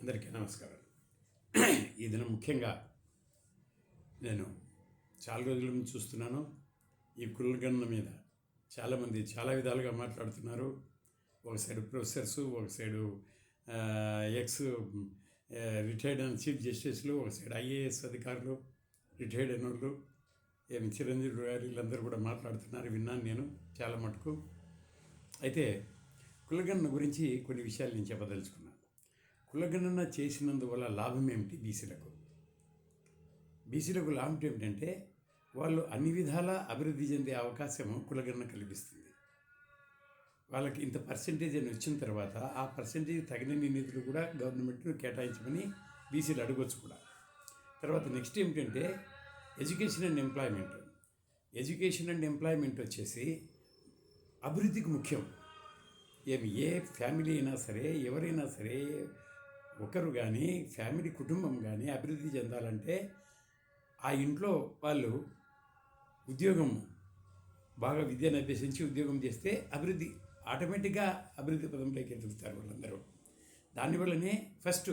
అందరికీ నమస్కారం. ఈ దినం ముఖ్యంగా నేను చాలా రోజుల నుంచి చూస్తున్నాను. ఈ కులగన్న మీద చాలామంది చాలా విధాలుగా మాట్లాడుతున్నారు. ఒక సైడు ప్రొఫెసర్స్ ఒక సైడు ఎక్స్ రిటైర్డ్ అయిన చీఫ్ జస్టిస్లు ఒక సైడ్ ఐఏఎస్ అధికారులు రిటైర్డ్ అయిన వాళ్ళు ఏమి చిరంజీవి గారు వీళ్ళందరూ కూడా మాట్లాడుతున్నారు. విన్నాను నేను చాలా మటుకు. అయితే కులగన్న గురించి కొన్ని విషయాలు నేను చెప్పదలుచుకున్నాను కులగణన చేసినందువల్ల లాభం ఏమిటి? బీసీలకు. బీసీలకు లాభం ఏమిటంటే వాళ్ళు అన్ని విధాల అభివృద్ధి చెందే అవకాశం కులగణన కల్పిస్తుంది వాళ్ళకి ఇంత పర్సంటేజ్ అని వచ్చిన తర్వాత ఆ పర్సంటేజ్ తగినన్ని నిధులు కూడా గవర్నమెంట్ను కేటాయించమని బీసీలు అడగొచ్చు కూడా. తర్వాత నెక్స్ట్ ఏమిటంటే education and employment. Education and employment వచ్చేసి అభివృద్ధికి ముఖ్యం. ఏమి ఏ ఫ్యామిలీ అయినా సరే ఎవరైనా సరే ఒకరు కానీ ఫ్యామిలీ కుటుంబం కానీ అభివృద్ధి చెందాలంటే ఆ ఇంట్లో వాళ్ళు ఉద్యోగం బాగా విద్యను అభ్యసించి ఉద్యోగం చేస్తే అభివృద్ధి ఆటోమేటిక్గా అభివృద్ధి పదంలోకి ఎదుగుతారు వాళ్ళందరూ. దానివల్లనే ఫస్ట్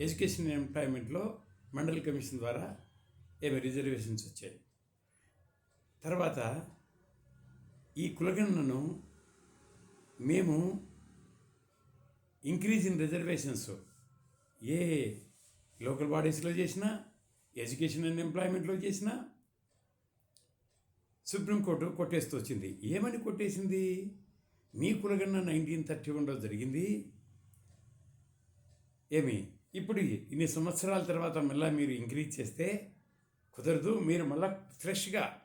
ఎడ్యుకేషన్ ఎంప్లాయ్మెంట్లో మండల్ కమిషన్ ద్వారా ఏమి రిజర్వేషన్స్ వచ్చాయి. తర్వాత ఈ కులగణనను మేము ఇంక్రీజ్ ఇన్ రిజర్వేషన్స్ ఏ లోకల్ బాడీస్లో చేసినా ఎడ్యుకేషన్ అండ్ ఎంప్లాయ్మెంట్లో చేసినా సుప్రీంకోర్టు కొట్టేస్తూ వచ్చింది. ఏమని కొట్టేసింది? మీ కులగన్న నైన్టీన్ థర్టీ వన్లో జరిగింది. ఏమి? ఇప్పుడు ఇన్ని సంవత్సరాల తర్వాత మళ్ళీ మీరు ఇంక్రీజ్ చేస్తే కుదరదు. మీరు మళ్ళీ ఫ్రెష్గా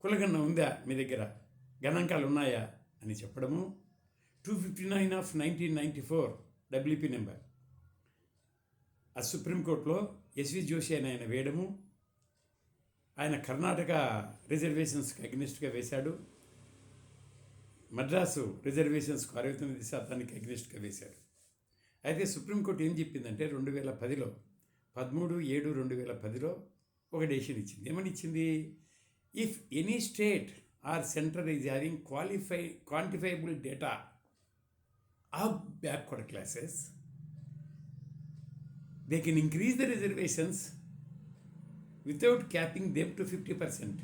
కులగన్న ఉందా మీ దగ్గర? గణాంకాలు ఉన్నాయా? అని చెప్పడము. Two fifty nine of nineteen ninety four WP number. ఆ సుప్రీంకోర్టులో ఎస్వి జోషి అని ఆయన వేయడము ఆయన కర్ణాటక రిజర్వేషన్స్కి అగ్నిస్ట్గా వేశాడు మద్రాసు రిజర్వేషన్స్కు అరవై తొమ్మిది శాతానికి అగ్నిస్ట్గా వేశాడు. అయితే సుప్రీంకోర్టు ఏం చెప్పిందంటే రెండు వేల పదిలో పదమూడు ఏడు రెండు వేల పదిలో ఒక డెసిషన్ ఇచ్చింది. ఏమని ఇచ్చింది? If any state or centre is having qualify quantifiable data of backward classes they can increase the reservations without capping them to 50%.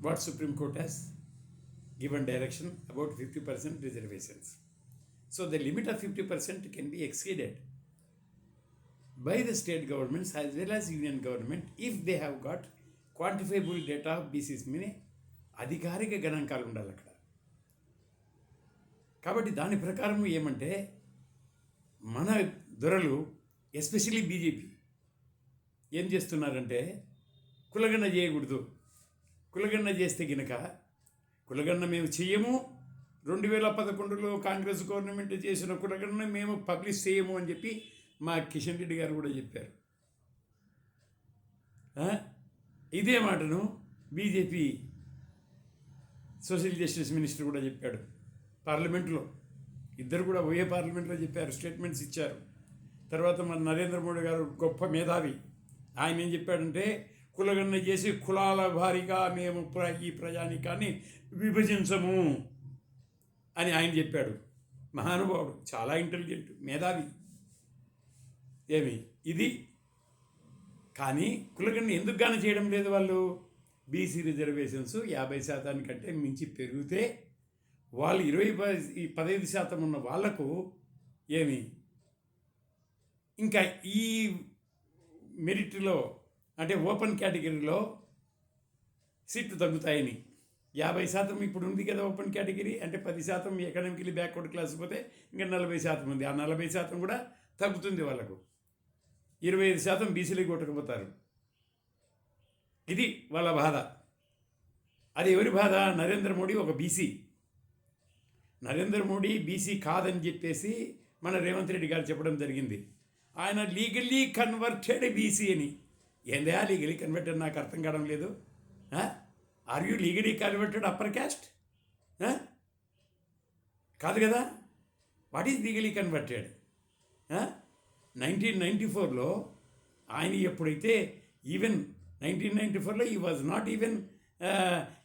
What Supreme Court has given direction about 50% reservations. So the limit of 50% can be exceeded by the state governments as well as union government if they have got quantifiable data of BCs మీని అధికారిక గణాంకాలు ఉండాలి అక్కడ కాబట్టి దాని ప్రకారం ఏమంటే మన దొరలు ఎస్పెషలీ బీజేపీ ఏం చేస్తున్నారంటే కులగన్న చేయకూడదు. కులగన్న చేస్తే గినక కులగన్న మేము చెయ్యము. రెండు వేల పదకొండులో కాంగ్రెస్ గవర్నమెంట్ చేసిన కులగన్న మేము పబ్లిష్ చేయము అని చెప్పి మా కిషన్ రెడ్డి గారు కూడా చెప్పారు. ఇదే మాటను బీజేపీ సోషల్ జస్టిస్ మినిస్టర్ కూడా చెప్పాడు. పార్లమెంట్లో. ఇద్దరు కూడా ఒకే పార్లమెంట్లో చెప్పారు. స్టేట్మెంట్స్ ఇచ్చారు. తర్వాత మన నరేంద్ర మోడీ గారు గొప్ప మేధావి. ఆయన ఏం చెప్పాడంటే కులగన్న చేసి కులాల భారీగా మేము ఈ ప్రజానికాన్ని విభజించము అని ఆయన చెప్పాడు. మహానుభావుడు చాలా ఇంటెలిజెంట్ మేధావి. ఏమి? ఇది. కానీ కులగన్న ఎందుకు గాని చేయడం లేదు వాళ్ళు? బీసీ రిజర్వేషన్స్ యాభై శాతానికంటే మించి పెరిగితే వాళ్ళు ఇరవై పదహైదు శాతం ఉన్న వాళ్ళకు ఏమి? ఇంకా ఈ మెరిట్లో అంటే ఓపెన్ కేటగిరీలో సీట్లు తగ్గుతాయని. యాభై శాతం ఇప్పుడు ఉంది కదా ఓపెన్ కేటగిరీ అంటే పది శాతం ఎకనామికలీ బ్యాక్వర్డ్ క్లాస్ పోతే ఇంకా నలభై శాతం ఉంది. ఆ నలభై శాతం కూడా తగ్గుతుంది వాళ్ళకు. ఇరవై ఐదు శాతం బీసీలకు కొట్టకపోతారు. ఇది వాళ్ళ బాధ. అది ఎవరి బాధ? నరేంద్ర మోడీ ఒక బీసీ. నరేంద్ర మోడీ బీసీ కాదని చెప్పేసి మన రేవంత్ రెడ్డి గారు చెప్పడం జరిగింది. ఆయన లీగల్లీ కన్వర్టెడ్ బీసీ అని ఏందా లీగలీ కన్వర్టెడ్ నాకు అర్థం కావడం లేదు. Are you legally converted upper caste కాదు కదా. What is legally converted nineteen ninety ఫోర్లో ఆయన ఎప్పుడైతే ఈవెన్ నైన్టీన్ నైంటీ ఫోర్లో he was not even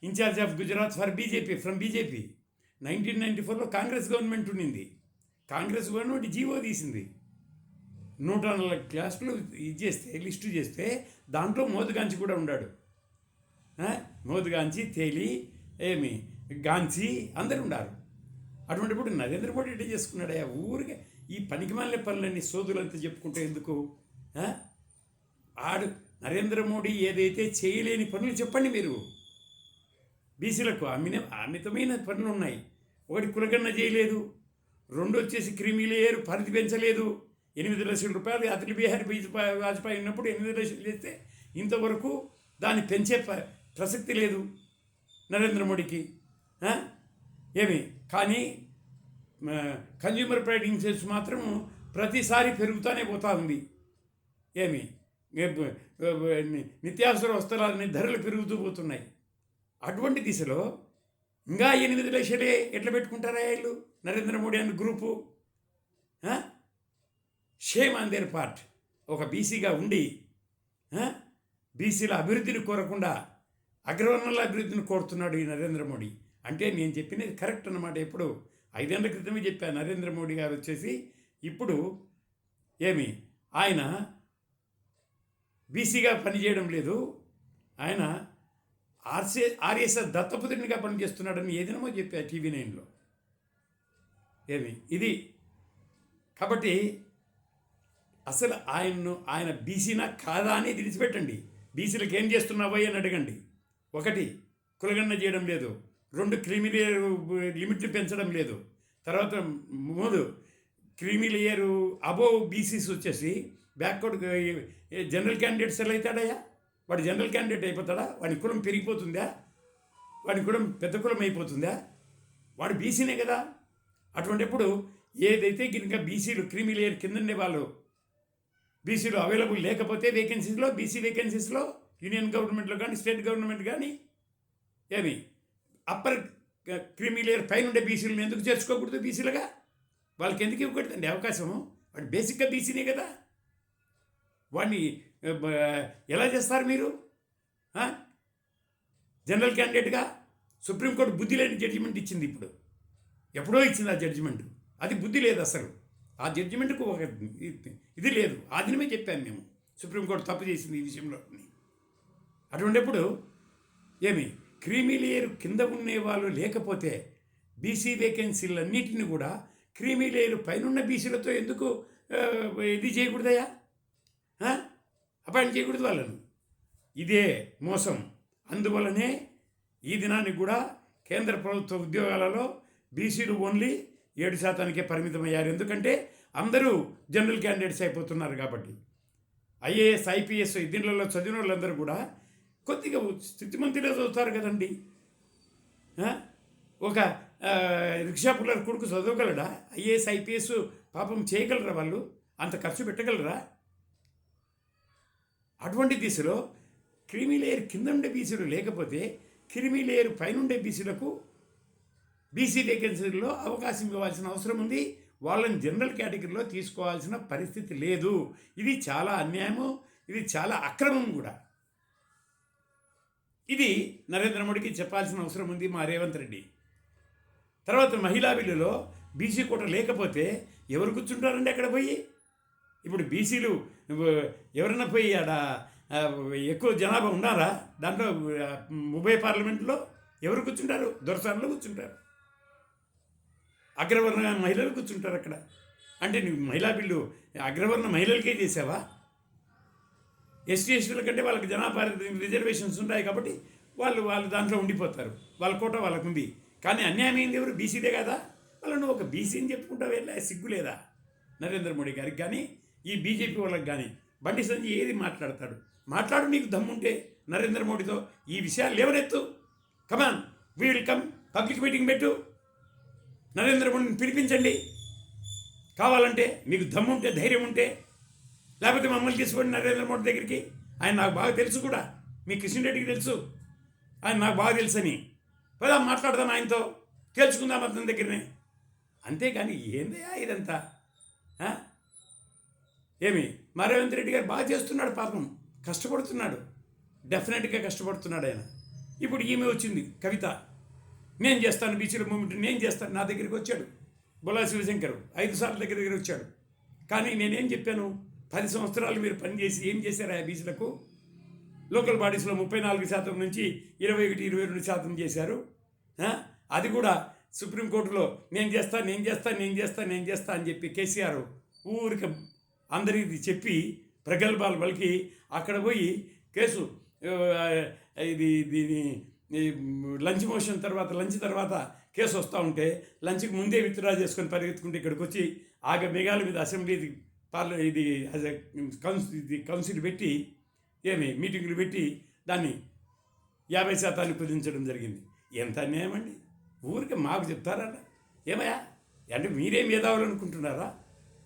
incharge of Gujarat for BJP from BJP nineteen ninety ఫోర్లో కాంగ్రెస్ గవర్నమెంట్ ఉండింది. కాంగ్రెస్ గవర్నమెంట్ జీవో తీసింది. నూట నలభై క్లాసులు ఇది చేస్తే లిస్టు చేస్తే దాంట్లో మోదుగాంచి కూడా ఉన్నాడు ఆ? మోదుగాంచి తేలి ఏమి గాంచి అందరు ఉన్నారు అటువంటిప్పుడు నరేంద్ర మోడీ ఎట్లా చేసుకున్నాడయ్యా? ఊరికే ఈ పనికిమాలిన పనులన్నీ సోదులంతా చెప్పుకుంటే ఎందుకు? ఆడు నరేంద్ర మోడీ ఏదైతే చేయలేని పనులు చెప్పండి మీరు. బీసీలకు అమిన అమితమైన పనులు ఉన్నాయి ఒకటి కులగన్న చేయలేదు. రెండు వచ్చేసి క్రిమిలేయరు పరిధి పెంచలేదు. ఎనిమిది లక్షల రూపాయలు అతలి బిహారీ వాజ్పేయి వాజ్పేయి ఉన్నప్పుడు ఎనిమిది లక్షలు చేస్తే ఇంతవరకు దాన్ని పెంచే ప్రసక్తి లేదు నరేంద్ర మోడీకి. ఏమి? కానీ కన్జ్యూమర్ ప్రైడ్ ఇన్సూరెన్స్ మాత్రం ప్రతిసారి పెరుగుతూనే పోతా ఉంది. ఏమి? నిత్యావసర వస్త్రాలని ధరలు పెరుగుతూ పోతున్నాయి. అటువంటి దిశలో ఇంకా ఎనిమిది లక్షలే ఎట్లా పెట్టుకుంటారా వీళ్ళు నరేంద్ర మోడీ అన్న group? Shame on their part. ఒక బీసీగా ఉండి బీసీల అభివృద్ధిని కోరకుండా అగ్రవర్ణాల అభివృద్ధిని కోరుతున్నాడు ఈ నరేంద్ర మోడీ. అంటే నేను చెప్పినది కరెక్ట్ అన్నమాట ఎప్పుడు. ఐదేళ్ళ క్రితమే చెప్పాను నరేంద్ర మోడీ గారు వచ్చేసి. ఇప్పుడు ఏమి? ఆయన బీసీగా పనిచేయడం లేదు. ఆయన ఆర్సీ ఆర్ఎస్ఎస్ దత్తపుత్రునిగా పనిచేస్తున్నాడని ఏదినమో చెప్పా టీవీ నైన్లో. ఏమి? ఇది కాబట్టి అసలు ఆయన్ను ఆయన బీసీనా కాదా అని తెలిసిపెట్టండి బీసీలకు ఏం చేస్తున్నావో అని అడగండి. ఒకటి కులగన్న చేయడం లేదు. రెండు క్రిమిలేయర్ లిమిట్లు పెంచడం లేదు. తర్వాత మూడు క్రిమిలేయర్ అబోవ్ బీసీస్ వచ్చేసి బ్యాక్వర్డ్ జనరల్ క్యాండిడేట్స్ ఎలా అవుతాడయ్యా? వాడు జనరల్ క్యాండిడేట్ అయిపోతాడా? వాడి కులం పెరిగిపోతుందా? వాడి కులం పెద్ద కులం అయిపోతుందా? వాడు బీసీనే కదా? అటువంటిప్పుడు ఏదైతే కనుక బీసీలు క్రిమిలేయర్ కింద ఉండే వాళ్ళు బీసీలు అవైలబుల్ లేకపోతే వేకెన్సీస్లో బీసీ వేకెన్సీస్లో యూనియన్ గవర్నమెంట్లో కానీ స్టేట్ గవర్నమెంట్ కానీ ఏమి? అప్పర్ క్రిమి లేయర్ పైన ఉండే బీసీలను ఎందుకు చేర్చుకోకూడదు బీసీలుగా? వాళ్ళకి ఎందుకు ఇవ్వకూడదండి అవకాశం వాడు బేసిక్గా బీసీనే కదా. వాడిని ఎలా చేస్తారు మీరు? జనరల్ క్యాండిడేట్గా సుప్రీంకోర్టు బుద్ధి లేని జడ్జిమెంట్ ఇచ్చింది ఇప్పుడు. ఎప్పుడో ఇచ్చింది ఆ జడ్జిమెంట్ అది బుద్ధి లేదు అసలు. ఆ జడ్జిమెంట్కు ఒక ఇది- ఇది లేదు. ఆ దినమే చెప్పాను మేము. సుప్రీంకోర్టు తప్పు చేసింది ఈ విషయంలో. అటువంటిప్పుడు ఏమి? క్రీమీ లేయర్ కింద ఉండే వాళ్ళు లేకపోతే బీసీ వేకెన్సీలన్నిటిని కూడా క్రీమీ లేయర్ పైనున్న బీసీలతో ఎందుకు ఇది చేయకూడదయా అపాయింట్ చేయకూడదు వాళ్ళను. ఇదే మోసం. అందువలనే ఈ దినానికి కూడా కేంద్ర ప్రభుత్వ ఉద్యోగాలలో బీసీలు ఓన్లీ ఏడు శాతానికే పరిమితమయ్యారు. ఎందుకంటే అందరూ జనరల్ క్యాండిడేట్స్ అయిపోతున్నారు కాబట్టి. ఐఏఎస్ ఐపీఎస్ దీనిలలో చదివిన వాళ్ళందరూ కూడా కొద్దిగా స్థితిమంతిలో చదువుతారు కదండి. ఒక రిక్షా పుల్లర్ కొడుకు చదవగలడా? ఐఏఎస్ ఐపీఎస్ పాపం చేయగలరా వాళ్ళు? అంత ఖర్చు పెట్టగలరా? అటువంటి దిశలో క్రిమి లేయర్ కింద ఉండే బీసీలు లేకపోతే క్రిమి లేయర్ పైన ఉండే బీసీలకు బీసీ వేకెన్సీల్లో అవకాశం ఇవ్వాల్సిన అవసరం ఉంది. వాళ్ళని జనరల్ కేటగిరీలో తీసుకోవాల్సిన పరిస్థితి లేదు. ఇది చాలా అన్యాయము. ఇది చాలా అక్రమం కూడా. ఇది నరేంద్ర మోడీకి చెప్పాల్సిన అవసరం ఉంది మా రేవంత్ రెడ్డి. తర్వాత మహిళా బిల్లులో బీసీ కోట లేకపోతే ఎవరు కూర్చుంటారండి అక్కడ పోయి? ఇప్పుడు బీసీలు ఎవరైనా పోయి ఆడ ఎక్కువ జనాభా ఉన్నారా? దాంట్లో ఉభయ పార్లమెంట్లో ఎవరు కూర్చుంటారు? దొరసార్లు కూర్చుంటారు. అగ్రవర్ణ మహిళలు కూర్చుంటారు అక్కడ. అంటే నువ్వు మహిళా బిల్లు అగ్రవర్ణ మహిళలకే చేసావా? ఎస్టీ ఎస్టీల కంటే వాళ్ళకి జనాభా రిజర్వేషన్స్ ఉంటాయి కాబట్టి వాళ్ళు వాళ్ళు దాంట్లో ఉండిపోతారు. వాళ్ళ కోట వాళ్ళకు ఉంది. కానీ అన్యాయం అయింది ఎవరు? బీసీదే కదా. వాళ్ళను ఒక బీసీని చెప్పుకుంటా చెప్పుకుంటావు వెళ్ళా సిగ్గు లేదా? నరేంద్ర మోడీ గారికి కానీ ఈ బీజేపీ వాళ్ళకి కానీ బండి సంజయ్ ఏది మాట్లాడతాడు? మాట్లాడు నీకు దమ్ముంటే నరేంద్ర మోడీతో. ఈ విషయాలు లేవనెత్తు. Come on we will come public meeting పెట్టు. నరేంద్ర మోడీని పిలిపించండి. కావాలంటే మీకు దమ్ముంటే ధైర్యం ఉంటే లేకపోతే మమ్మల్ని తీసుకోండి నరేంద్ర మోడీ దగ్గరికి. ఆయన నాకు బాగా తెలుసు కూడా. మీ కిషన్ రెడ్డికి తెలుసు. ఆయన నాకు బాగా తెలుసని. పదా మాట్లాడదాం ఆయనతో. తేల్చుకుందాం అతని దగ్గరనే. అంతేకాని ఏందయ్యా ఇదంతా? ఏమి? మా రేవంత్ రెడ్డి గారు బాగా చేస్తున్నాడు పాపం. కష్టపడుతున్నాడు. డెఫినెట్గా కష్టపడుతున్నాడు ఆయన. ఇప్పుడు ఈమె వచ్చింది కవిత. నేను చేస్తాను బీచ్లో మూమెంట్ నేను చేస్తాను నా దగ్గరికి వచ్చాడు. బొలా శివశంకర్ ఐదు సార్లు దగ్గర దగ్గర వచ్చాడు. కానీ నేనేం చెప్పాను? పది సంవత్సరాలు మీరు పనిచేసి ఏం చేశారు ఆ బీచ్లకు? లోకల్ బాడీస్లో ముప్పై నాలుగు శాతం నుంచి ఇరవై ఒకటి ఇరవై రెండు శాతం చేశారు. అది కూడా సుప్రీంకోర్టులో నేను చేస్తా నేను చేస్తా నేను చేస్తా నేను చేస్తా అని చెప్పి కేసీఆర్ ఊరికి అందరికి చెప్పి ప్రగల్భాలు పలికి అక్కడ పోయి కేసు ఇది దీని ఈ లంచ్ మోషన్ తర్వాత లంచ్ తర్వాత కేసు వస్తూ ఉంటే లంచ్కి ముందే విత్డ్రా చేసుకొని పరిగెత్తుకుంటే ఇక్కడికి వచ్చి ఆగ మేఘాల మీద అసెంబ్లీ పార్ల ఇది as a కౌన్సిల్ ఇది కౌన్సిల్ పెట్టి ఏమి మీటింగులు పెట్టి దాన్ని యాభై శాతాన్ని కుదించడం జరిగింది. ఎంత అన్యాయమండి ఊరికి మాకు చెప్తారా ఏమయ్యా? అంటే మీరే మేధావులు అనుకుంటున్నారా?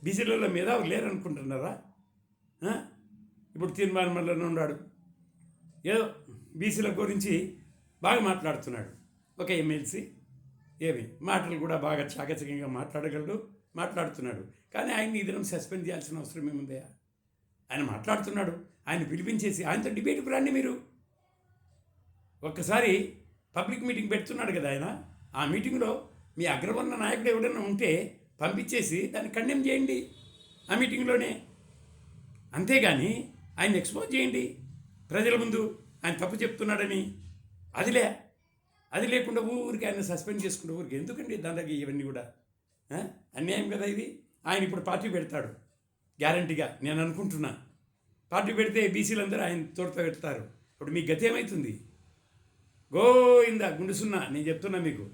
బీసీలలో మేధావులు లేరనుకుంటున్నారా ఇప్పుడు తీర్మానం ఉన్నాడు ఏదో బీసీల గురించి బాగా మాట్లాడుతున్నాడు. ఒక ఎమ్మెల్సీ ఏమి? మాటలు కూడా బాగా చాకచక్యంగా మాట్లాడగలడు మాట్లాడుతున్నాడు. కానీ ఆయన్ని ఈ దినం సస్పెండ్ చేయాల్సిన అవసరం ఏముందయా ఆయన మాట్లాడుతున్నాడు ఆయన పిలిపించేసి ఆయనతో డిబేట్కి రండి మీరు. ఒక్కసారి పబ్లిక్ మీటింగ్ పెడుతున్నాడు కదా ఆయన. ఆ మీటింగ్లో మీ అగ్రవర్ణ నాయకుడు ఎవడన్నా ఉంటే పంపించేసి దాన్ని కండెమ్ చేయండి ఆ మీటింగ్లోనే. అంతేగాని ఆయన ఎక్స్పోజ్ చేయండి. ప్రజల ముందు ఆయన తప్పు చెప్తున్నాడని అదిలే. అది లేకుండా ఊరికి ఆయన సస్పెండ్ చేసుకుంటే ఊరికి. ఎందుకండి దానికి ఇవన్నీ కూడా? అన్యాయం కదా ఇది? ఆయన ఇప్పుడు పార్టీ పెడతాడు. గ్యారంటీగా. నేను అనుకుంటున్నా. పార్టీ పెడితే బీసీలందరూ ఆయన తోడుతో పెడతారు. ఇప్పుడు మీ గతి ఏమవుతుంది గోయింద గుండుసున్నా నేను చెప్తున్నా మీకు.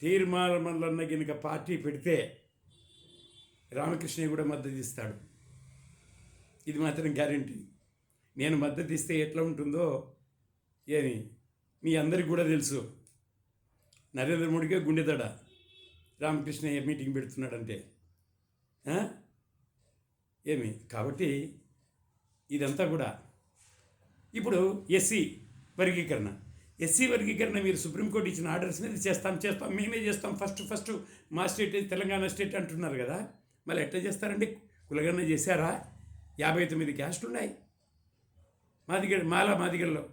తీర్మానమల్లన్న గినక పార్టీ పెడితే రామకృష్ణయ్య కూడా మద్దతు ఇస్తాడు. ఇది మాత్రం గ్యారంటీ. నేను మద్దతు ఇస్తే ఎట్లా ఉంటుందో ఏమి? మీ అందరికి కూడా తెలుసు. నరేంద్ర మోడీకే గుండెదడ రామకృష్ణయ్య మీటింగ్ పెడుతున్నాడంటే. ఏమి? కాబట్టి ఇదంతా కూడా. ఇప్పుడు ఎస్సీ వర్గీకరణ. ఎస్సీ వర్గీకరణ మీరు సుప్రీంకోర్టు ఇచ్చిన ఆర్డర్స్ మీద చేస్తాం చేస్తాం మేమే చేస్తాం. ఫస్ట్ ఫస్ట్ మా స్టేట్ తెలంగాణ స్టేట్ అంటున్నారు కదా. మళ్ళీ ఎట్లా చేస్తారండి? కులగణన చేశారా? యాభై తొమ్మిది క్యాస్ట్లు ఉన్నాయి. మాదిగ మాల దగ్గరలో.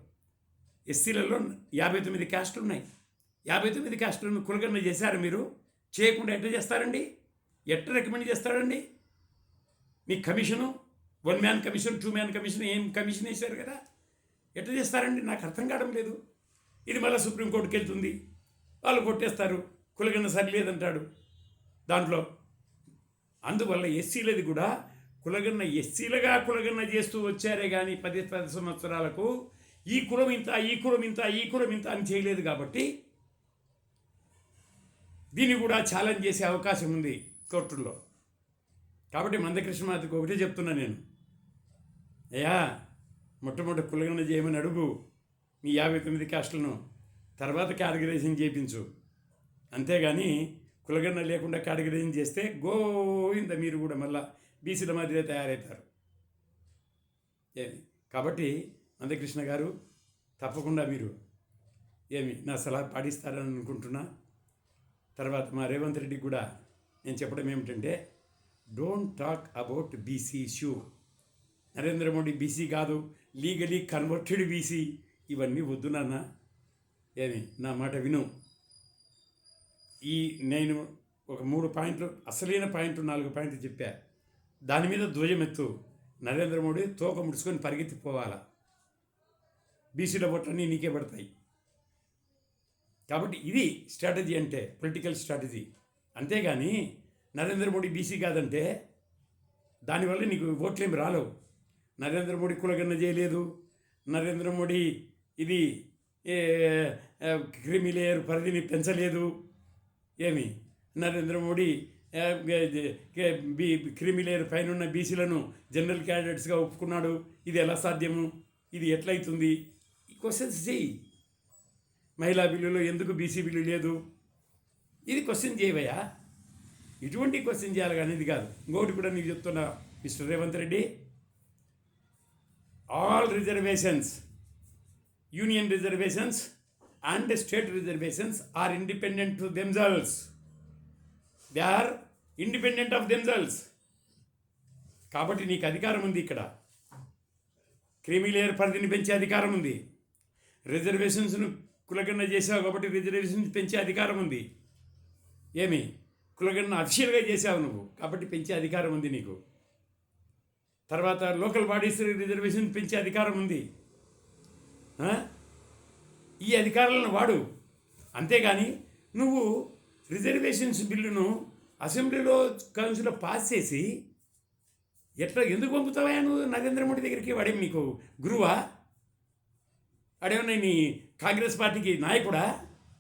ఎస్సీలలో యాభై తొమ్మిది క్యాస్టులు ఉన్నాయి. యాభై తొమ్మిది క్యాస్టులను కులగణన చేశారు మీరు. చేయకుండా ఎట్లా చేస్తారండి. ఎట్లా రికమెండ్ చేస్తారండి? మీ commission one man commission two man commission ఏం కమిషన్ వేశారు కదా? ఎట్లా చేస్తారండి? నాకు అర్థం కావడం లేదు. ఇది మళ్ళీ సుప్రీంకోర్టుకి వెళ్తుంది. వాళ్ళు కొట్టేస్తారు. కులగన్న సరి లేదంటాడు. దాంట్లో అందువల్ల ఎస్సీలది కూడా కులగన్న ఎస్సీలుగా కులగన్న చేస్తూ వచ్చారే కానీ పది పది సంవత్సరాలకు ఈ కులం ఇంత ఈ కులం ఇంత ఈ కులం ఇంత అని చేయలేదు కాబట్టి దీన్ని కూడా ఛాలెంజ్ చేసే అవకాశం ఉంది కోర్టుల్లో. కాబట్టి మందకృష్ణమాతకు ఒకటే చెప్తున్నా నేను. అయ్యా మొట్టమొదటి కులగన చేయమని అడుగు. మీ యాభై తొమ్మిది కాస్టులను తర్వాత కేటగరైజేషన్ చేయించు. అంతేగాని కులగన్న లేకుండా కేటగరైజేషన్ చేస్తే గోవింద మీరు కూడా మళ్ళా బీసీల మాదిరే తయారవుతారు. కాబట్టి మందకృష్ణ గారు తప్పకుండా మీరు ఏమి నా సలహా పాటిస్తారని అనుకుంటున్నా. తర్వాత మా రేవంత్ రెడ్డి కూడా నేను చెప్పడం ఏమిటంటే don't talk about BC issue Narendra Modi BC కాదు లీగలీ కన్వర్టెడ్ బీసీ ఇవన్నీ వద్దు నాన్న. ఏమి నా మాట విను. ఈ నేను ఒక మూడు పాయింట్లు అసలైన పాయింట్లు నాలుగు పాయింట్లు చెప్పా. దాని మీద ధ్వజమెత్తు. నరేంద్ర మోడీ తోక ముడుచుకొని పరిగెత్తిపోవాలా. బీసీల ఓట్లన్నీ నీకే పడతాయి. కాబట్టి ఇది స్ట్రాటజీ అంటే పొలిటికల్ స్ట్రాటజీ. అంతేగాని నరేంద్ర మోడీ బీసీ కాదంటే దానివల్ల నీకు ఓట్లేమి రాలేవు. నరేంద్ర మోడీ కులగన్న చేయలేదు. నరేంద్ర మోడీ ఇది క్రిమిలేయర్ క్రిమి లేయర్ పరిధిని పెంచలేదు. ఏమి? Narendra Modi be creamy layer పైన ఉన్న బీసీలను జనరల్ క్యాండిడేట్స్గా ఒప్పుకున్నాడు. ఇది ఎలా సాధ్యము? ఇది ఎట్లయితుంది? క్వశ్చన్స్ చేయి మహిళా బిల్లులో ఎందుకు బీసీ బిల్లు లేదు? ఇది క్వశ్చన్ చేయవయ్యా ఇటువంటి క్వశ్చన్ చేయాలి కానీ ఇది కాదు. ఇంకోటి కూడా నీకు చెప్తున్నా mister Revanth Reddy. All reservations union reservations and state reservations are independent to themselves they are independent of themselves కాబట్టి నీకు అధికారం ఉంది ఇక్కడ. క్రిమిలేయర్ పరిధిని పెంచే అధికారం ఉంది. రిజర్వేషన్స్ను కులగన్న చేసావు కాబట్టి రిజర్వేషన్స్ పెంచే అధికారం ఉంది. ఏమి? కులగన్న అఫిషియల్గా చేసావు నువ్వు కాబట్టి పెంచే అధికారం ఉంది నీకు. తర్వాత లోకల్ బాడీస్ రిజర్వేషన్ పెంచే అధికారం ఉంది. ఈ అధికారాలను వాడు. అంతేగాని నువ్వు రిజర్వేషన్స్ బిల్లును అసెంబ్లీలో కౌన్సిల్లో పాస్ చేసి ఎట్లా ఎందుకు పంపుతావా నువ్వు నరేంద్ర మోడీ దగ్గరికి వాడేం నీకు? గురువా? అడేమన్నా నీ కాంగ్రెస్ పార్టీకి నాయకుడా?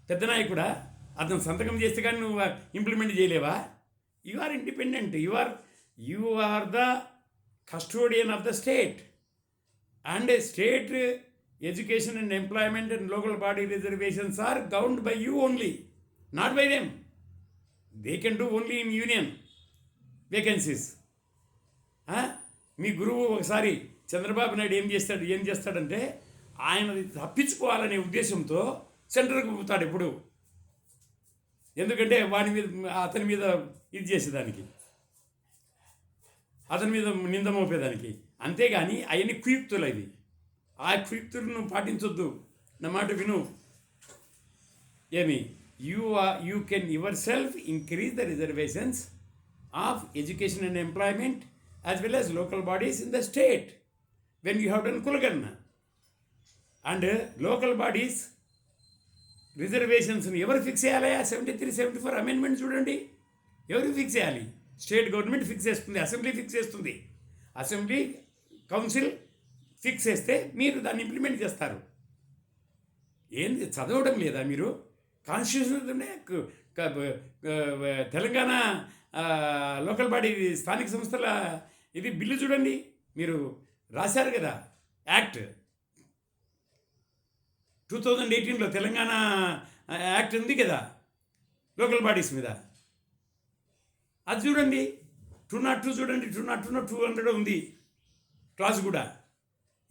పెద్ద నాయకుడా? అతను సంతకం చేస్తే కానీ నువ్వు implement చేయలేవా? You are independent you are you are the custodian of the state and state education and employment and local body reservations are governed by you only not by them they can do only in union vacancies మీ గురువు ఒకసారి చంద్రబాబు నాయుడు ఏం చేస్తాడు ఏం చేస్తాడంటే ఆయన తప్పించుకోవాలనే ఉద్దేశంతో సెంటర్కి పోతాడు ఎప్పుడు. ఎందుకంటే వాడి మీద అతని మీద ఇది చేసేదానికి. అతని మీద నింద మోపేదానికి. అంతేగాని అవన్నీ కుయుక్తులు అవి. ఆ కుయుక్తులను పాటించొద్దు. నా మాట విను. ఏమి? You are you can yourself increase the reservations of education and employment as well as local bodies in the state when you have done కులగన్నా and local bodies రిజర్వేషన్స్ని ఎవరు ఫిక్స్ చేయాలి? Seventy three seventy four amendment చూడండి. ఎవరు fix చేయాలి? State government fix చేస్తుంది assembly fix చేస్తుంది. Assembly council fix చేస్తే మీరు దాన్ని ఇంప్లిమెంట్ చేస్తారు. ఏంది? చదవడం లేదా మీరు? కాన్స్టిట్యూషన్లోనే తెలంగాణ లోకల్ బాడీ స్థానిక సంస్థల ఇది బిల్లు చూడండి. మీరు రాశారు కదా? యాక్ట్ టూ థౌజండ్ ఎయిటీన్లో తెలంగాణ యాక్ట్ ఉంది కదా లోకల్ బాడీస్ మీద. అది చూడండి. టూ నాట్ టూ చూడండి. Two not two two hundred ఉంది. క్లాస్ కూడా.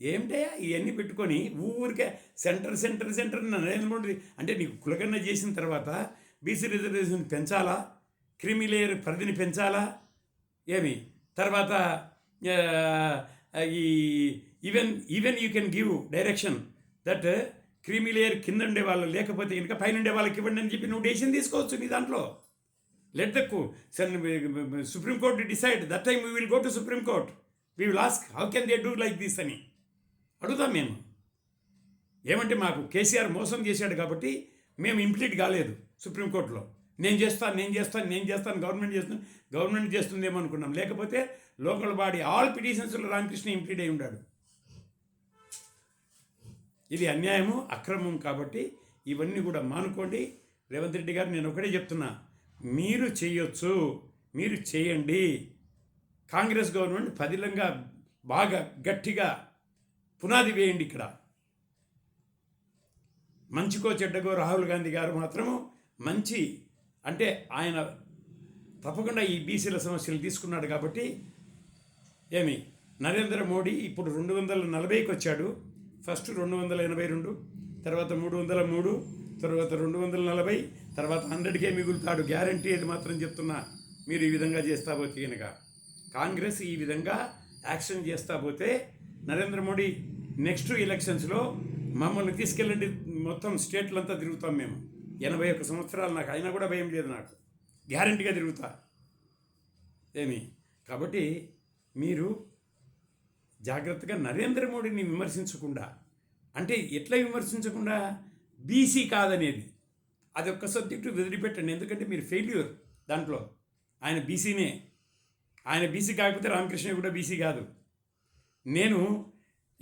ఏమిటే? ఇవన్నీ పెట్టుకొని ఊరికే centre centre centre Narendra Modi అంటే నీకు కులకన్న చేసిన తర్వాత బీసీ రిజర్వేషన్ పెంచాలా? క్రిమి లేయర్ పరిధిని పెంచాలా? ఏమి? తర్వాత ఈ even even you can give direction that creamy layer కింద ఉండే వాళ్ళు లేకపోతే ఇంకా పైన ఉండే వాళ్ళకి ఇవ్వండి అని చెప్పి నువ్వు డెసిషన్ తీసుకోవచ్చు నీ దాంట్లో. Let the Supreme Court decide that time we will go to Supreme Court we will ask how can they do like this అని. అడుగుతాం మేము. ఏమంటే మాకు కేసీఆర్ మోసం చేశాడు కాబట్టి మేము ఇంప్లీట్ కాలేదు సుప్రీంకోర్టులో నేను చేస్తాను నేను చేస్తాను నేను చేస్తాను గవర్నమెంట్ చేస్తుంది గవర్నమెంట్ చేస్తుందేమో అనుకున్నాం. లేకపోతే లోకల్ బాడీ ఆల్ పిటిషన్స్లో రామకృష్ణ ఇంప్లీట్ అయి ఉన్నాడు ఇది అన్యాయము అక్రమం కాబట్టి ఇవన్నీ కూడా మానుకోండి. రేవంత్ రెడ్డి గారు నేను ఒకటే చెప్తున్నా. మీరు చేయొచ్చు మీరు చేయండి. కాంగ్రెస్ గవర్నమెంట్ పదిలంగా బాగా గట్టిగా పునాది వేయండి ఇక్కడ. మంచికో చెడ్డగో రాహుల్ గాంధీ గారు మాత్రము మంచి అంటే ఆయన తప్పకుండా ఈ బీసీల సమస్యలు తీసుకున్నాడు కాబట్టి ఏమి? నరేంద్ర మోడీ ఇప్పుడు రెండు వందల నలభైకి వచ్చాడు. ఫస్ట్ రెండు వందల ఎనభై రెండు తర్వాత మూడు వందల మూడు తర్వాత రెండు వందల నలభై తర్వాత హండ్రెడ్కే మిగులుతాడు గ్యారంటీ అది మాత్రం చెప్తున్నా. మీరు ఈ విధంగా చేస్తా పోతే కనుక కాంగ్రెస్ ఈ విధంగా యాక్షన్ చేస్తా పోతే నరేంద్ర మోడీ నెక్స్ట్ ఎలక్షన్స్లో మమ్మల్ని తీసుకెళ్ళండి మొత్తం స్టేట్లంతా తిరుగుతాం మేము. ఎనభై ఒక్క సంవత్సరాలు నాకు అయినా కూడా భయం లేదు నాకు. గ్యారంటీగా తిరుగుతా. ఏమి? కాబట్టి మీరు జాగ్రత్తగా నరేంద్ర మోడీని విమర్శించకుండా అంటే ఎట్లా విమర్శించకుండా? బీసీ కాదనేది. అది ఒక్క సబ్జెక్టు వదిలిపెట్టండి ఎందుకంటే మీరు ఫెయిల్యూర్ దాంట్లో. ఆయన బీసీనే. ఆయన బీసీ కాకపోతే రామకృష్ణ కూడా బీసీ కాదు. నేను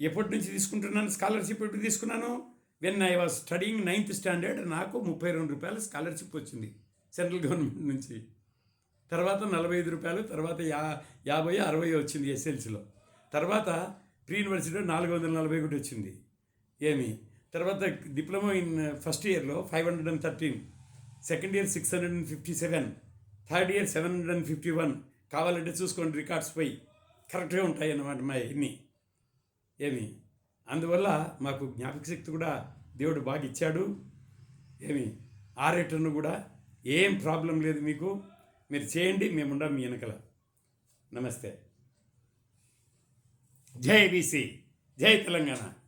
ఎప్పటి నుంచి తీసుకుంటున్నాను? స్కాలర్షిప్ ఎప్పుడు తీసుకున్నాను? When I was studying ninth standard నాకు ముప్పై రెండు రూపాయలు స్కాలర్షిప్ వచ్చింది సెంట్రల్ గవర్నమెంట్ నుంచి. తర్వాత నలభై ఐదు రూపాయలు తర్వాత యా యాభై అరవై వచ్చింది ఎస్ఎల్సీలో. తర్వాత ప్రీ యూనివర్సిటీలో నాలుగు వందల నలభై ఒకటి వచ్చింది. ఏమి? తర్వాత డిప్లొమా ఇన్ ఫస్ట్ ఇయర్లో five hundred and thirteen second year six hundred and fifty seven third year seven hundred and fifty one. కావాలంటే చూసుకోండి రికార్డ్స్ పోయి కరెక్ట్గా ఉంటాయి అన్నమాట మా ఇన్ని. ఏమి? అందువల్ల మాకు జ్ఞాపక శక్తి కూడా దేవుడు బాగా ఇచ్చాడు. ఏమి? ఆ రిటర్న్ కూడా ఏం ప్రాబ్లం లేదు మీకు. మీరు చేయండి మేముండం మీ వెనకల. నమస్తే. జై బీసీ జై తెలంగాణ.